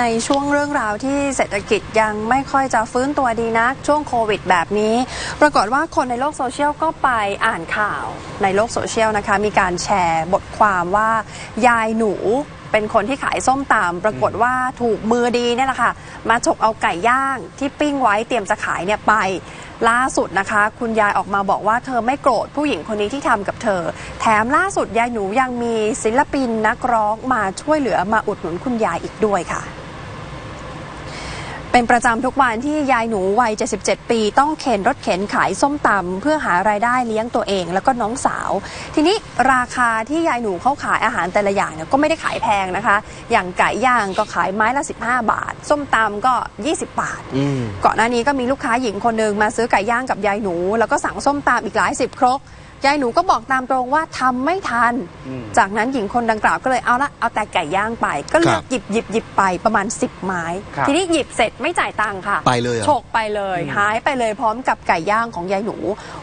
ในช่วงเรื่องราวที่เศรษฐกิจยังไม่ค่อยจะฟื้นตัวดีนัก ช่วงโควิดแบบนี้ ปรากฏว่าคนในโลกโซเชียลก็ไปอ่านข่าวในโลกโซเชียลนะคะ มีการแชร์บทความว่ายายหนูเป็นคนที่ขายส้มตำปรากฏว่าถูกมือดีเนี่ยแหละค่ะ มาฉกเอาไก่ย่างที่ปิ้งไว้เตรียมจะขายเนี่ยไปล่าสุดนะคะ คุณยายออกมาบอกว่าเธอไม่โกรธผู้หญิงคนนี้ที่ทำกับเธอ แถมล่าสุดยายหนูยังมีศิลปินนักร้องมาช่วยเหลือมาอุดหนุนคุณยายอีกด้วยค่ะ เป็นประจำทุกวันที่ยายหนูวัย 77 ปี ต้องเข็นรถเข็นขายส้มตำเพื่อหารายได้เลี้ยงตัวเองแล้วก็น้องสาว ทีนี้ราคาที่ยายหนูเขาขายอาหารแต่ละอย่างเนี่ยก็ไม่ได้ขายแพงนะคะ อย่างไก่ย่างก็ขายไม้ละ 15 บาท ส้มตำก็ 20 บาทอืมก่อนหน้านี้ก็มีลูกค้าหญิงคนหนึ่งมาซื้อไก่ย่างกับยายหนู แล้วก็สั่งส้มตำอีกหลายสิบครก ยายหนูก็บอกตามตรงว่าทำไม่ทัน อืมจากนั้นหญิงคนดังกล่าวก็เลยเอาละเอาแต่ไก่ย่างไป ก็เลือกครับหยิบหยิบหยิบไปประมาณ 10 ไม้ ครับ ทีนี้หยิบเสร็จไม่จ่ายตังค์ค่ะไปเลยเหรอ ฉกไปเลยหายไปเลยพร้อมกับไก่ย่างของยายหนู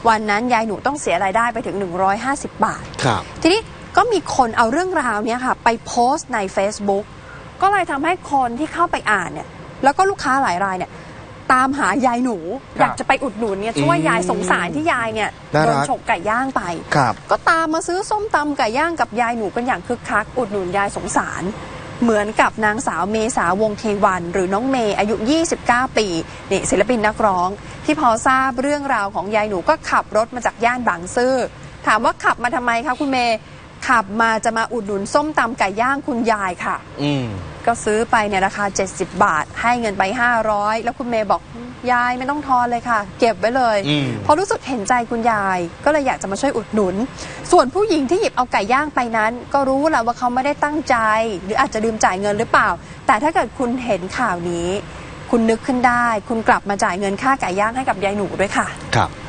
วันนั้นยายหนูต้องเสียรายได้ไปถึง 150 บาท ครับ ทีนี้ก็มีคนเอาเรื่องราวเนี้ยค่ะ ไปโพสต์ใน Facebook ก็เลยทำให้คนที่เข้าไปอ่านเนี่ย แล้วก็ลูกค้าหลายรายเนี่ย ตามหายายหนูครับอยากจะไปอุดหนุนเนี่ยช่วยอืมยายสงสารที่ยายเนี่ยน่าโดรันกฉกไก่ย่างไปครับก็ตามมาซื้อส้มตำไก่ย่างกับยายหนูกันอย่างคึกคัก อุดหนุนยายสงสารเหมือนกับนางสาวเมษาวงศ์เทวัน หรือน้องเมย์อายุ 29 ปีนี่ศิลปินนักร้อง ที่พอทราบเรื่องราวของยายหนูก็ขับรถมาจากย่านบางซื่อถามว่าขับมาทำไมคะคุณเมย์ ขับมาจะมาอุดหนุนส้มตำไก่ย่างคุณยายค่ะ อืม ก็ซื้อไปเนี่ยราคา 70 บาท ให้เงินไป 500 แล้วคุณเมย์บอกยายไม่ต้องทอนเลยค่ะ เก็บไว้เลย อืม เพราะรู้สึกเห็นใจคุณยาย ก็เลยอยากจะมาช่วยอุดหนุน ส่วนผู้หญิงที่หยิบเอาไก่ย่างไปนั้น ก็รู้แหละว่าเขาไม่ได้ตั้งใจ หรืออาจจะลืมจ่ายเงินหรือเปล่า แต่ถ้าเกิดคุณเห็นข่าวนี้ คุณนึกขึ้นได้ คุณกลับมาจ่ายเงินค่าไก่ย่างให้กับยายหนูด้วยค่ะ ครับเอ่อ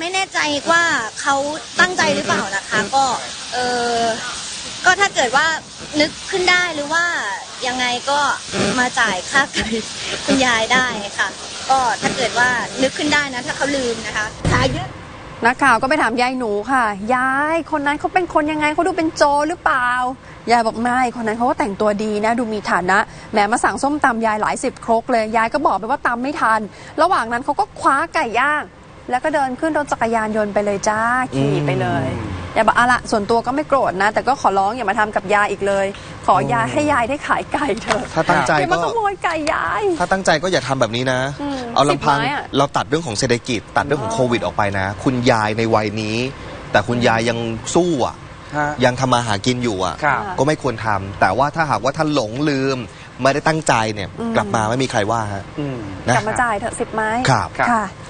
ไม่แน่ใจว่าเขาตั้งใจหรือเปล่านะคะ ก็เออก็ถ้าเกิดว่านึกขึ้นได้หรือว่ายังไงก็มาจ่ายค่าไก่คุณยายได้ค่ะ ก็ถ้าเกิดว่านึกขึ้นได้นะถ้าเขาลืมนะคะขายเยอะนักข่าวก็ไปถามยายหนูค่ะ ยายคนนั้นเขาเป็นคนยังไงเขาดูเป็นโจรหรือเปล่า ยายบอกไม่คนนั้นเขาก็แต่งตัวดีนะดูมีฐานะแหมมาสั่งส้มตำยายหลายสิบครกเลย ยายก็บอกไปว่าตำไม่ทัน ระหว่างนั้นเขาก็คว้าไก่ย่าง แล้วก็เดินขึ้นรถจักรยานยนต์ไปเลยจ้าขี่ไปเลยยายบอกอะละส่วนตัวก็ไม่โกรธนะ แต่ก็ขอร้องอย่ามาทำกับยายอีกเลย ขอยายให้ยายได้ขายไก่เถอะถ้าตั้งใจอย่ามาก็ขโมยไก่ยาย ถ้าตั้งใจก็อย่าทำแบบนี้นะอืมเอาลำพังสิบไม้อะเราตัดเรื่องของเศรษฐกิจ ตัดเรื่องของโควิดออกไปนะ คุณยายในวัยนี้ แต่คุณยายยังสู้อะฮะยังทำมาหากินอยู่อะครับก็ไม่ควรทำแต่ว่าถ้าหากว่าท่านหลงลืมไม่ได้ตั้งใจเนี่ยอืมกลับมาไม่มีใครว่าฮะอืมนะกลับมาจ่ายเถอะสิบไม้ครับครับค่ะ